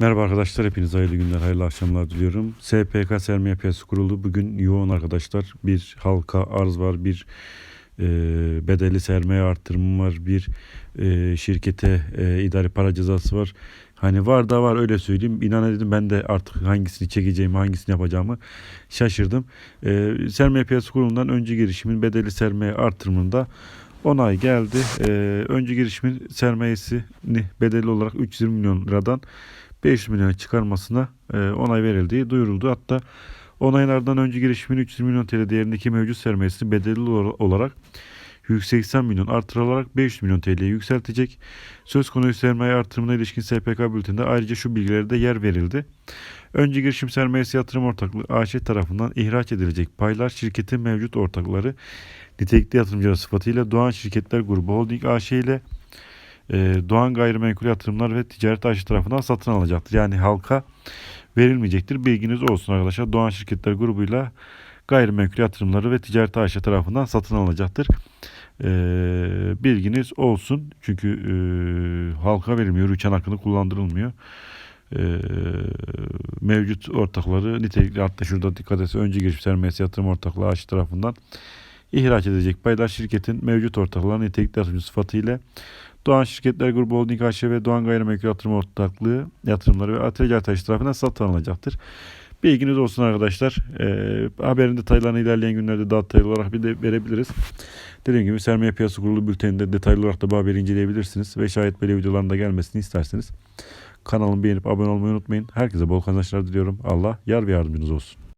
Merhaba arkadaşlar, hepinize hayırlı günler, hayırlı akşamlar diliyorum. SPK sermaye piyasası kuruldu. Bugün yoğun arkadaşlar. Bir halka arz var, bir e, bedelli sermaye artırımı var, bir e, şirkete e, idari para cezası var. Hani var da var öyle söyleyeyim. İnan dedim ben de artık hangisini çekeceğimi, hangisini yapacağımı şaşırdım. E, sermaye piyasası kurulundan önce girişimin bedelli sermaye artırımında onay geldi. E, önce girişimin sermayesini bedelli olarak 320 milyon liradan 500 milyona çıkarmasına e, onay verildiği duyuruldu. Hatta onaylardan önce girişimin 300 milyon TL değerindeki mevcut sermayesini bedelli ola- olarak 180 milyon artırılarak 500 milyon TL'ye yükseltecek. Söz konusu sermaye artırımına ilişkin SPK bülteninde ayrıca şu bilgilere de yer verildi. Önce girişim sermayesi yatırım ortaklığı AŞ tarafından ihraç edilecek paylar şirketin mevcut ortakları nitelikli yatırımcılar sıfatıyla Doğan Şirketler Grubu Holding AŞ ile Doğan Gayrimenkul Yatırımlar ve Ticaret AŞ tarafından satın alacaktır. Yani halka verilmeyecektir. Bilginiz olsun arkadaşlar. Doğan Şirketler grubuyla gayrimenkul yatırımları ve ticaret AŞ tarafından satın alınacaktır. E, bilginiz olsun. Çünkü e, halka verilmiyor. Rüçhan hakkını kullandırılmıyor. E, mevcut ortakları nitelikli hatta şurada dikkat etse önce girişim sermayesi yatırım ortaklığı AŞ tarafından ihraç edecek paylar şirketin mevcut ortaklarının nitelikli yatırımcı sıfatıyla Doğan Şirketler Grubu Holding AŞ ve Doğan Gayrimenkul Yatırım Ortaklığı yatırımları ve Atölye Taş tarafından satın alınacaktır. Bilginiz olsun arkadaşlar. Ee, haberin detaylarını ilerleyen günlerde daha detaylı olarak bir de verebiliriz. Dediğim gibi sermaye piyasası kurulu bülteninde detaylı olarak da bu haberi inceleyebilirsiniz. Ve şayet böyle videoların da gelmesini isterseniz kanalımı beğenip abone olmayı unutmayın. Herkese bol kazançlar diliyorum. Allah yar ve yardımcınız olsun.